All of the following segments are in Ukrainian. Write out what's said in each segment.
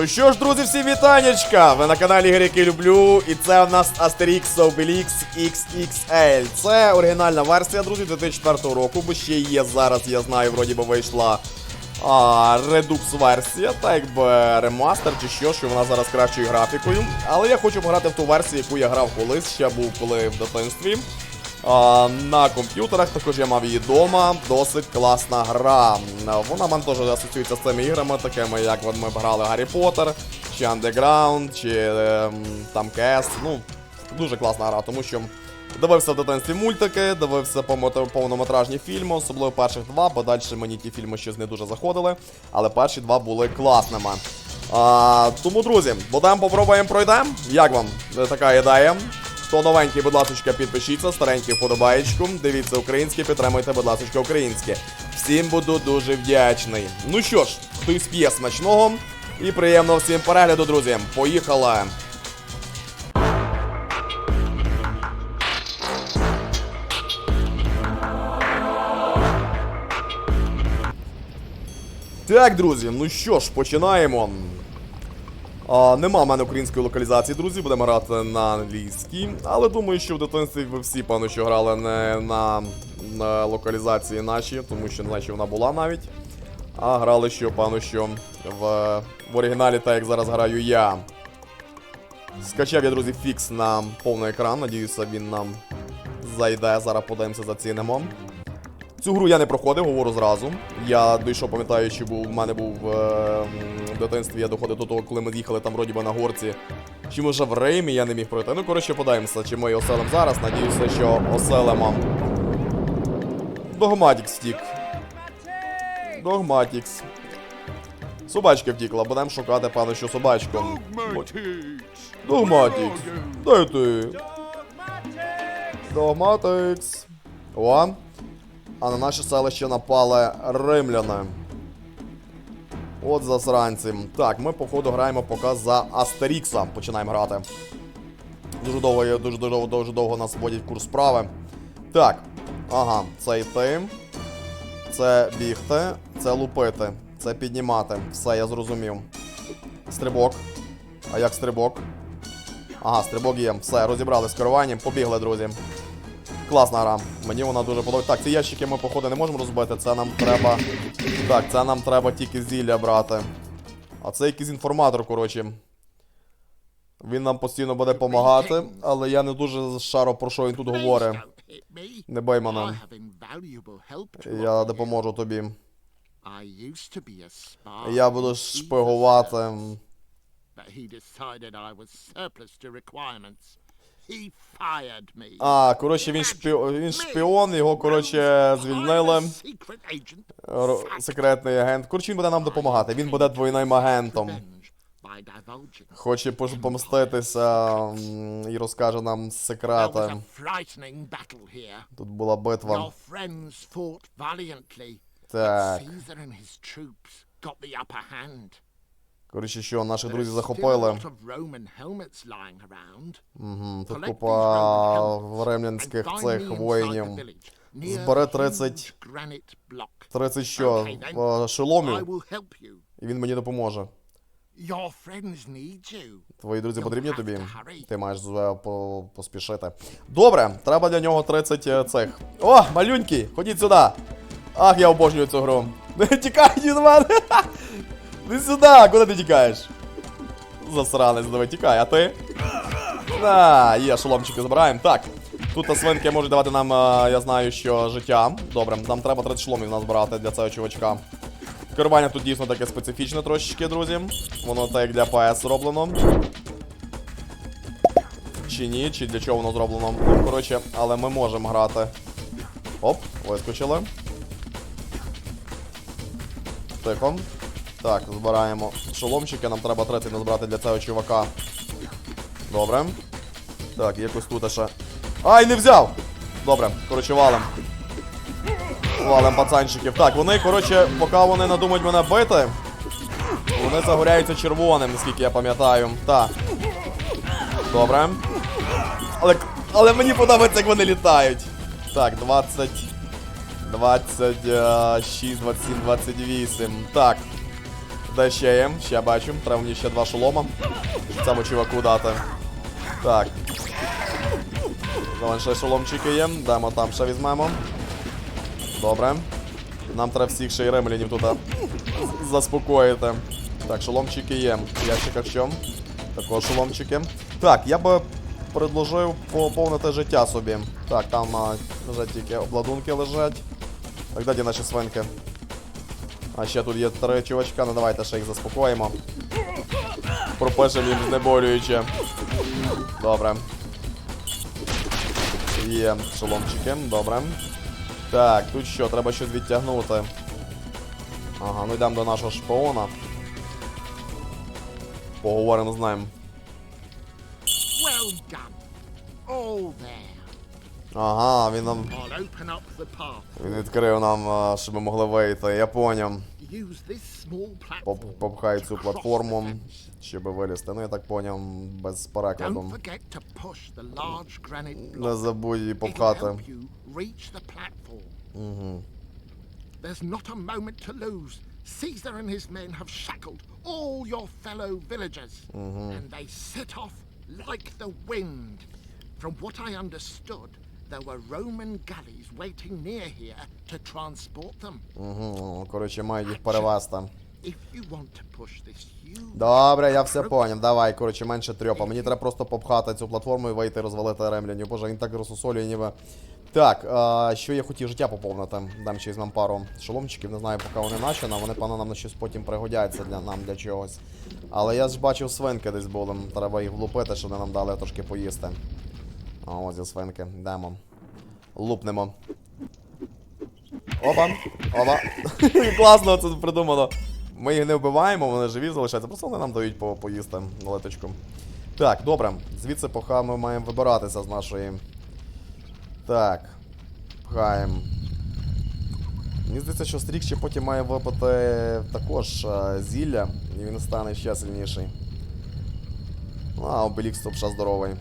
Ну що ж, друзі, всі вітанечка! Ви на каналі Ігор, який люблю, і це у нас Asterix Obelix XXL. Це оригінальна версія, друзі, 2004 року, бо ще є зараз, я знаю, вроді би вийшла а, редукс-версія, так якби ремастер чи що, що вона зараз кращою графікою. Але я хочу пограти в ту версію, яку я грав колись, ще був коли в дитинстві. На комп'ютерах також я мав її вдома. Досить класна гра. Вона мене теж асоціюється з цими іграми, такими як ми грали Гаррі Поттер, чи Underground, чи ем, там КС. Ну, дуже класна гра, тому що дивився в дитинстві мультики, дивився повно- повнометражні фільми, особливо перших два, бо далі мені ті фільми щось не дуже заходили. Але перші два були класними. А, тому, друзі, будемо попробуємо пройдемо. Як вам е, така ідея? Хто новенький, будь ласка, підпишіться, старенький вподобаєчку. Дивіться українське, підтримуйте, будь ласка, українське. Всім буду дуже вдячний. Ну що ж, хтось п'є смачного і приємного всім перегляду, друзі. Поїхали! Так, друзі, ну що ж, починаємо. А, нема в мене української локалізації, друзі, будемо грати на англійській. Але думаю, що в дитинстві ви всі, певно, що грали не на, на локалізації наші, тому що не знаю, чи вона була навіть. А грали що, певно, що в, в оригіналі, так як зараз граю я. Скачав я, друзі, фікс на повний екран. Надіюся, він нам зайде. Зараз подивимося, зацінимо. Цю гру я не проходив, говорю зразу. Я дійшов, пам'ятаю, що був, в мене був е, в дитинстві, я доходив до того, коли ми їхали там вроді би на горці. Чи може в Реймі я не міг пройти. Ну, коротше, подаємося, чи ми оселимо зараз. Надіюся, що оселимо. Догматікс втік. Догматікс. Собачка втікла, будемо шукати, певно, що собачку. Догматікс. Дай ти. Догматикс. О. А на наше селище напали римляни. От засранці. Так, ми, походу, граємо поки за Астерікса. Починаємо грати. Дуже довго, дуже, дуже, дуже довго нас вводять курс справи. Так. Ага, це йти. Це бігти. Це лупити. Це піднімати. Все, я зрозумів. Стрибок. А як стрибок? Ага, стрибок є. Все, розібрали з керуванням. Побігли, друзі. Класна гра. Мені вона дуже подобається. Так, ці ящики ми, походу, не можемо розбити. Це нам треба. Так, це нам треба тільки зілля брати. А це якийсь інформатор, коротше. Він нам постійно буде допомагати, але я не дуже шаро про що він тут говорить. Не бий мене. Я допоможу тобі. Я буду шпигувати. А, коротше, він, шпі... він шпіон, його, коротше, звільнили. Ро- Секретний агент. Коротше, він буде нам допомагати. Він буде двойним агентом. Хоче помститися і розкаже нам секрети. Тут була битва. Так. Коротше, що наші There's друзі захопили. Мгм, Тут купа find цих воїнів. Збере 30 huge granite 30 що? Е, Шоломів, і він мені допоможе. Твої друзі потрібні тобі? Ти маєш е, по- поспішити. Добре, треба для нього 30 е, цих. О, малюнький, ходіть сюди. Ах, я обожнюю цю гру. Тікай від мене. Не сюди, куди ти тікаєш? Засранець, давай тікай, а ти? На, є, шоломчики забираємо. Так. Тут свинки можуть давати нам, е, я знаю, що життя. Добре, нам треба 30 шоломів нас брати для цього чувачка. Керування тут дійсно таке специфічне трошечки, друзі. Воно так для ПС зроблено. Чи ні, чи для чого воно зроблено. Ну, коротше, але ми можемо грати. Оп, вискочили. Тихо. Так, збираємо шоломчики, нам треба 30 назбирати для цього чувака. Добре. Так, якось тут ще. Ай, не взяв! Добре, коротше, валим. Валим пацанчиків. Так, вони, коротше, поки вони надумають мене бити, вони загоряються червоним, наскільки я пам'ятаю. Так. Добре. Але, але мені подобається, як вони літають. Так, 20. 26, 27, 28. Так. Де ще є? Бачу. Треба мені ще два шолома. Цьому чуваку дати. Так. Ще шоломчики є. Дамо там ще візьмемо. Добре. Нам треба всіх ще й ремлінів тут заспокоїти. Так, шоломчики є. В ящиках що? Також шоломчики. Так, я би предложив поповнити життя собі. Так, там а, лежать тільки обладунки лежать. Так, де наші свинки? А ще тут є три чувачка, ну давайте ще їх заспокоїмо. Пропишемо їм знеболююче. Добре. Є шоломчики, добре. Так, тут що, треба щось відтягнути. Ага, ну йдемо до нашого шпиона. Поговоримо з ним. Well done. All there. Ага, він нам. Він відкрив нам, щоб ми могли вийти. Я поняв. Поп- Попхай цю платформу, щоб вилізти. Ну я так поняв, без перекладу. Не забудь її попхати. platform. There's not a moment to lose. Caesar and his men have shackled all your fellow villagers, and they set off like the wind. From what I understood, there were Roman galleys waiting near here to transport them. Угу, коротше, мають їх перевезти. If you want to push this huge Добре, я все поняв. Давай, коротше, менше трьопа. Мені треба просто попхати цю платформу і вийти розвалити ремляню. Боже, він так розсусолює, ніби. Так, а, що я хотів життя поповнити. Дам ще візьмем пару шоломчиків, не знаю, поки вони наші, але вони, певно, нам на щось потім пригодяться для нам для чогось. Але я ж бачив свинки десь були. Треба їх влупити, щоб вони нам дали трошки поїсти. А ось зі свинки. Йдемо. Лупнемо. Опа, опа. Класно це придумано. Ми їх не вбиваємо, вони живі залишаються, просто вони нам дають по поїсти на леточку. Так, добре. Звідси поха ми маємо вибиратися з нашої. Так. Пхаємо. Мені здається, що Стрік ще потім має випити також е, зілля, і він стане ще сильніший. А, обелікс тут ще здоровий.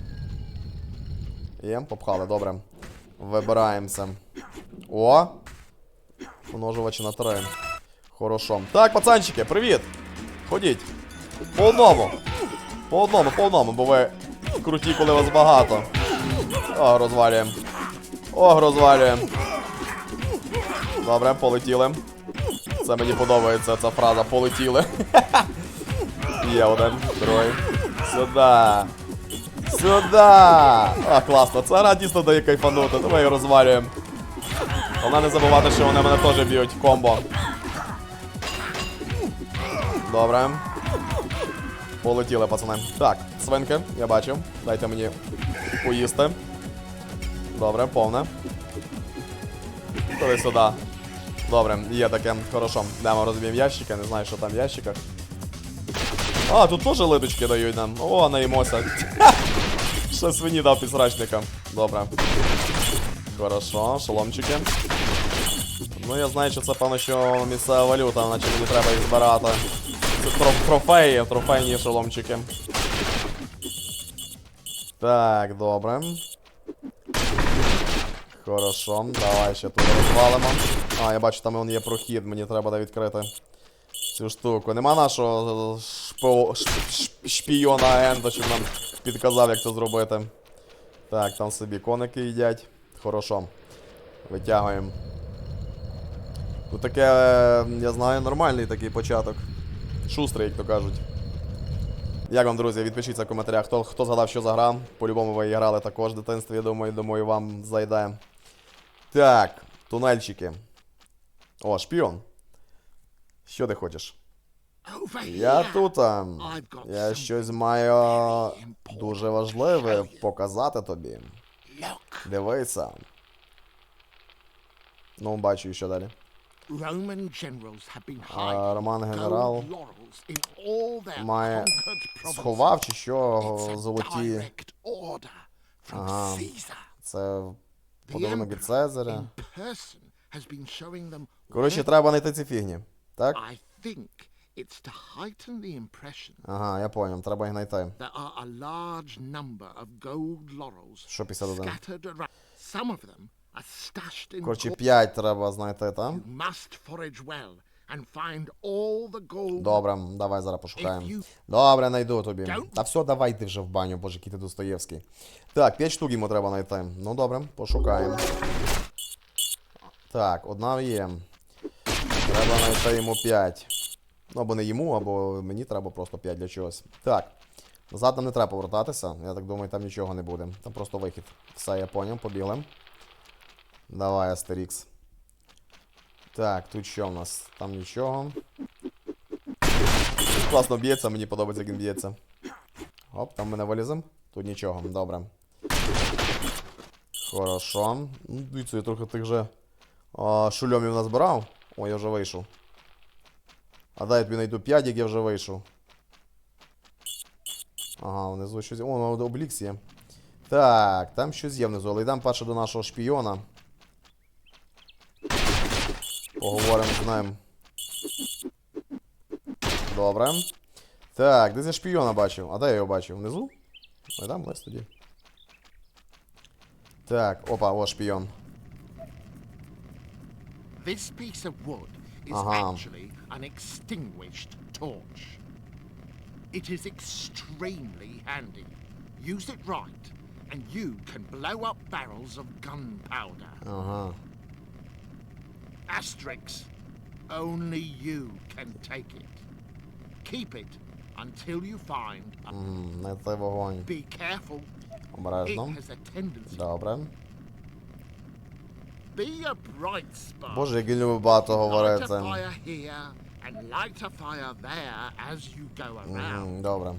Є, попхали, добре. Вибираємося. О! Множувач на 3. Хорошо. Так, пацанчики, привіт! Ходіть. По одному. По одному, по одному, бо ви круті, коли вас багато. О, розвалюємо. О, розвалюємо. Добре, полетіли. Це мені подобається ця фраза полетіли. Є один, другий. Сюда. Сюда! А, класно, це гра дійсно дає кайфанути. Давай її розвалюємо. Головне не забувати, що вони мене теж б'ють. Комбо. Добре. Полетіли, пацани. Так, свинки, я бачу. Дайте мені поїсти. Добре, повне. Туди сюди. Добре, є таке. Хорошо. Йдемо розб'ємо ящики, не знаю, що там в ящиках. А, тут теж литочки дають нам. О, наїмося. Ще свині дав підсрачникам. Добре. Хорошо, шоломчики. Ну я знаю, що це певно, що місцева валюта, наче мені треба їх збирати. Це тро- трофеї, трофейні шоломчики. Так, добре. Хорошо, давай ще тут розвалимо. А, я бачу, там вон є прохід, мені треба де відкрити цю штуку. Нема нашого шпо... шп... шп- шпійона агента, щоб нам підказав, як це зробити. Так, там собі коники їдять. Хорошо. Витягуємо. Тут таке, е, я знаю, нормальний такий початок. Шустрий, як то кажуть. Як вам, друзі, відпишіться в коментарях, хто, хто згадав, що за гра. По-любому ви грали також в дитинстві, я думаю, думаю, вам зайде. Так, тунельчики. О, шпіон. Що ти хочеш? Я тут. Я щось маю дуже важливе показати тобі. Дивися. Ну, бачу, що далі. А, Роман генерал має сховав чи що золоті. Ага. Це подарунок від Цезаря. Коротше, треба знайти ці фігні. Так? It's to heighten the impression Ага, я поняв, треба їх знайти. there are a large number of gold laurels Що 51? scattered around. Some of them are stashed in Коротше, cor- 5 треба знайти, так? You must forage well. and find all the gold. Добре, давай зараз пошукаємо. Добре, найду тобі. Та все, давай ти вже в баню, боже, який ти Достоєвський. Так, 5 штук йому треба знайти. Ну добре, пошукаємо. Так, одна є. Треба знайти йому 5. Ну, або не йому, або мені треба просто 5 для чогось. Так. Назад нам не треба повертатися. Я так думаю, там нічого не буде. Там просто вихід. Все, я поняв, побігли. Давай, Астерікс. Так, тут що в нас? Там нічого. Класно б'ється, мені подобається, як він б'ється. Оп, там ми не вилізем. Тут нічого, добре. Хорошо. Ну, дивіться, я трохи тих же а, шульомів назбирав. О, я вже вийшов. А дай я тобі знайду 5, як я вже вийшов. Ага, внизу щось. О, ну, облікс є. Так, там щось є внизу, але йдемо перше до нашого шпіона. Поговоримо з ним. Добре. Так, десь я шпіона бачив. А де я його бачив? Внизу? Ну, йдемо тоді. Так, опа, о, шпіон. This piece of wood is Uh-huh. actually an extinguished torch. It is extremely handy. Use it right, and you can blow up barrels of gunpowder. Ага. Asterix, only you can take it. Keep it until you find. A- М, Не той вогонь. Be careful. It Обережно. has a tendency. Добре. Боже, як він любить багато говорити. Добре.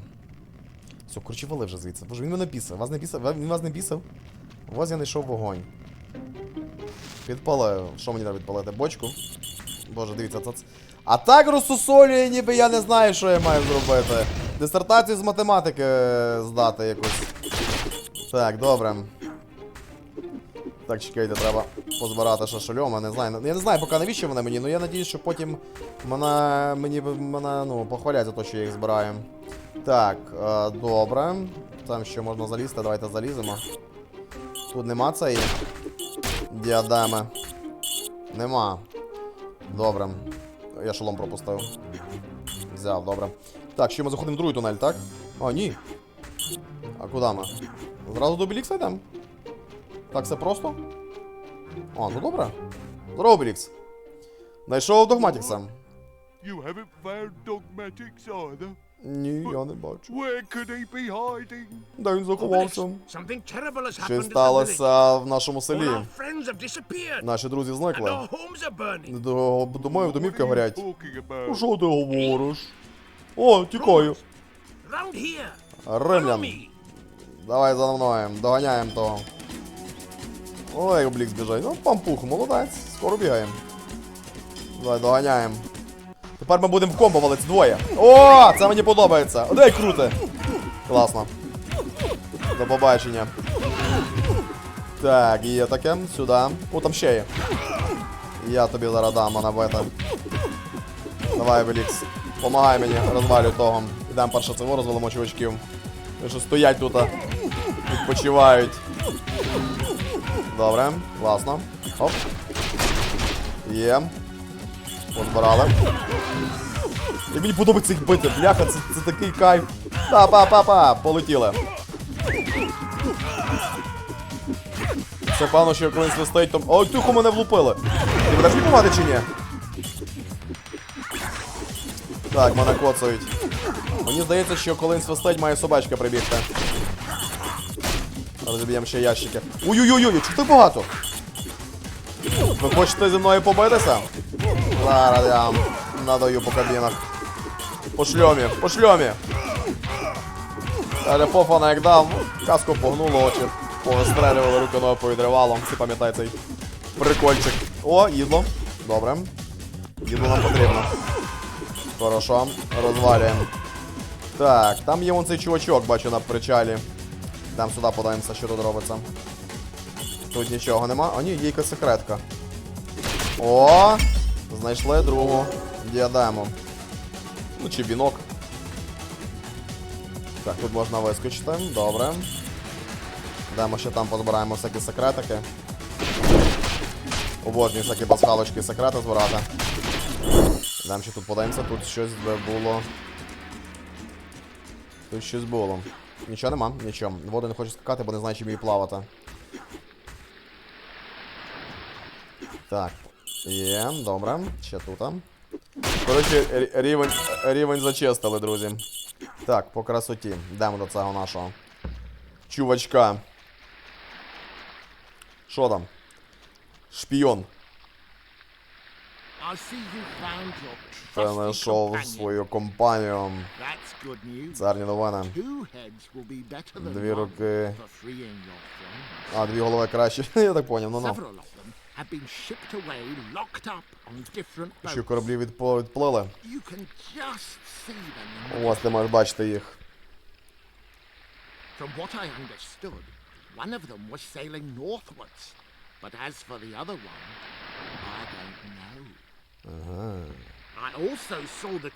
Все, коротше, вали вже звідси. Боже, він мене пісив. Вас не пісив? Ви- Він вас не пісив? Ось я знайшов вогонь. Підпалив. Що мені треба підпалити? Бочку? Боже, дивіться, це. А так розсусолює, ніби я не знаю, що я маю зробити. Дисертацію з математики е, здати якусь. Так, добре. Так, чекайте, треба позбирати ще шольома, не знаю. Я не знаю поки навіщо вони мені, але я надіюсь, що потім мене, мені, мене ну, похвалять за те, що я їх збираю. Так, е, добре. Там ще можна залізти, давайте заліземо. Тут нема цієї діадеми. Нема. Добре. Я шолом пропустив. Взяв, добре. Так, ще ми заходимо в другий тунель, так? А, ні. А куди ми? Зразу до Білікса йдемо? Так все просто? А, ну добре. Здорово, Білікс. Знайшов догматікса. You haven't found dogmatics either. Ні, я не бачу. Where could he be hiding? Де він заховався? Something terrible has happened Що in the village. сталося в нашому селі? our friends have disappeared. Наші друзі And зникли. our homes are burning. До домовів домівки горять. Ну? Що ти говориш? О, тікаю. Round here. Follow Римлян. Давай за мною. Доганяємо того. Ой, як блік. Ну, пампух, молодець. Скоро бігаємо. Давай, доганяємо. Тепер ми будемо в комбо валити двоє. О, це мені подобається. О, Дай круте. Класно. До побачення. Так, є таке. Сюди. О, там ще є. Я тобі зараз дам набити. Давай, Белікс. Помагай мені, розвалюй того. Ідемо перше цього розвалимо чувачків. Вони що стоять тут, відпочивають. Добре, класно. Оп. Є. Позбирали. Як мені подобається їх бити, бляха, це, це такий кайф. Па-па-па-па, полетіли. Це певно, що коли він свистить, то... Ой, тихо, мене влупили. Ти будеш допомагати чи ні? Так, мене коцають. Мені здається, що коли він свистить, має собачка прибігти. Розіб'ємо ще ящики. Ой-ой-ой, чого так багато? Ви хочете зі мною побитися? Зараз я вам надаю по кабінах. По шльомі, по шльомі. Далі як дав, каску погнуло, очі повистрелювали, руки ноги повідривало. Всі пам'ятають цей прикольчик. О, їдло. Добре. Їдло нам потрібно. Хорошо, розвалюємо. Так, там є вон цей чувачок, бачу на причалі. Там сюди подаємося, що тут робиться. Тут нічого нема. О, ні, є якась секретка. О! Знайшли другу діадему. Ну, чи бінок. Так, тут можна вискочити. Добре. Йдемо ще там позбираємо всякі секретики. Обожнюю всякі пасхалочки і секрети збирати. Дам ще тут подаємося, тут щось би було. Тут щось було. Нічого нема, нічого. Воду не хочу скакати, бо не знаю, чи вмію плавати. Так. Є, добре. Ще тут. Коротше, рі- рівень, рівень зачистили, друзі. Так, по красоті. Йдемо до цього нашого. Чувачка. Що там? Шпіон. I see you found your Та знайшов свою компанію. That's good news. Царні новини. Дві руки. А, дві голови краще. Я так поняв, ну ну. Що кораблі відплили. Вас ти можеш бачити їх. From what I understood, one of them was sailing northwards. But as for the other one, I don't know. Trip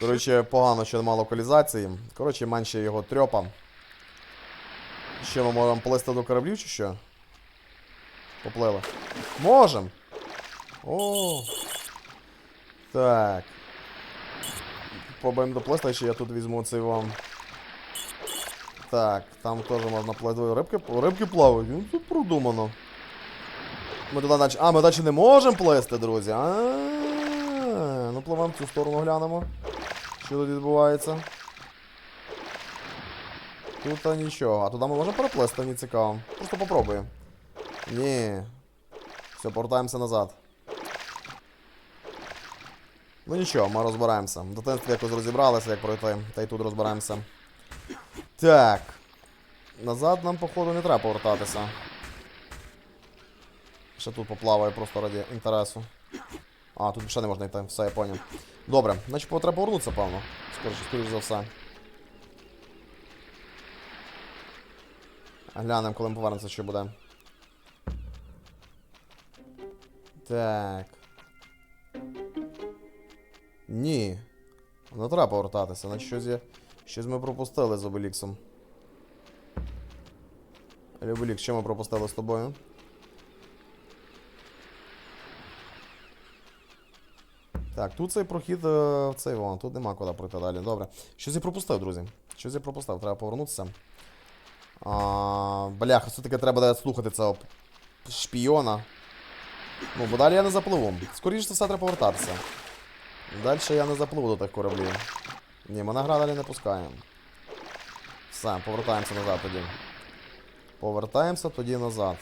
Коротше, погано, що немає локалізації. Коротше, менше його трьопа. Ще ми можемо плисти до кораблів чи що? Поплили. Можем! О! Так. Пробуємо доплисти, ще я тут візьму цей вам. Так, там теж можна плисти. Рибки, рибки плавають. Ну тут продумано. Ми туди наче. А, ми далі не можемо плисти, друзі. А, ну пливемо в цю сторону глянемо. Що тут відбувається? Тут та нічого. А туди ми можемо переплисти, не цікаво. Просто попробуємо. Ні. Все, повертаємося назад. Ну нічого, ми розбираємося. В дитинстві якось розібралися, як пройти, та й тут розбираємося. Так. Назад нам, походу, не треба повертатися. Ще тут поплаваю просто раді інтересу. А, тут ще не можна йти, все, я поняв. Добре, значить треба повернутися, певно. Скоріше, скоріш за все. Глянемо, коли ми повернемося, що буде. Так. Ні. Не треба повертатися, значить щось є. Щось ми пропустили з Обеліксом. Обелікс, що ми пропустили з тобою? Так, тут цей прохід, е, в цей вон, тут нема куди пройти далі. Добре. Щось я пропустив, друзі. Щось я пропустив, треба повернутися. А, бляха, все-таки треба слухати цього шпіона. Ну, бо далі я не запливу. Скоріше за все треба повертатися. Далі я не запливу до тих кораблів. Ні, мене гра далі не пускає. Все, повертаємося назад тоді. Повертаємося тоді назад.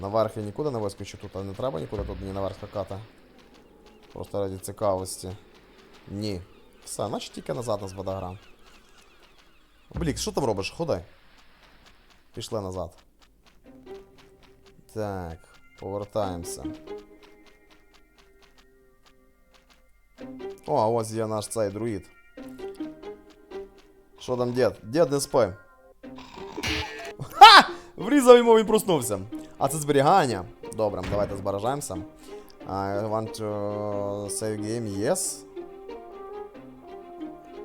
Наверх я нікуди не вискочу тут, а не треба нікуди тут мені наверх скакати. Просто раді цікавості. Ні. Все, значить тільки назад нас веде гра. Блік, що там робиш? Ходи. Пішли назад. Так, повертаємося. О, а ось є наш цей друїд. Що там дід? Дід не спи. Ха! Врізав йому, він проснувся. А це зберігання. Добре, давайте збережаємося. I want to save game, yes.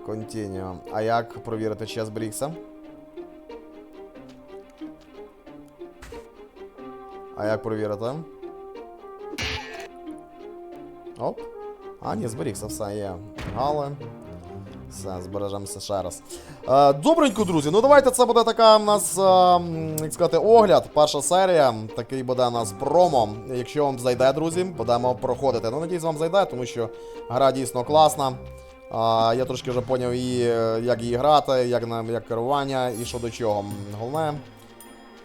Continue. А як провірити, чи я зберігся? А як провірити? Оп. А, ні, зберігся, все є. Гали. Все, збережемося ще раз. Е, добренько, друзі. Ну давайте це буде така в нас, е, як сказати, огляд. Перша серія. Такий буде у нас промо. Якщо вам зайде, друзі, будемо проходити. Ну, надіюсь, вам зайде, тому що гра дійсно класна. Е, я трошки вже поняв її, як її грати, як, як керування і що до чого. Головне.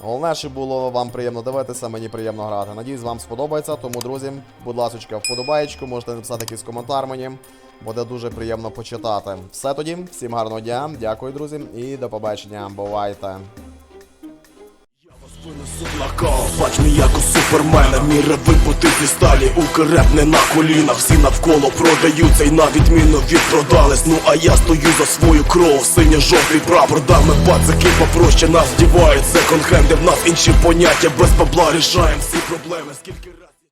Головне, щоб було вам приємно дивитися, мені приємно грати. Надіюсь, вам сподобається. Тому, друзі, будь ласка, вподобаєчку, можете написати якийсь коментар мені. Буде дуже приємно почитати. Все тоді, всім гарного дня, дякую, друзі, і до побачення. Бувайте. Бач мій як у супермена. Міра вибути зі сталі, укреп не на колінах. Всі навколо продаються. І на відміну від продались. Ну а я стою за свою кров, синьо-жовтий прапор Дами пацаки попроще нас вдівають секонд-хенди В нас інші поняття, без бабла рішаємо всі проблеми. Скільки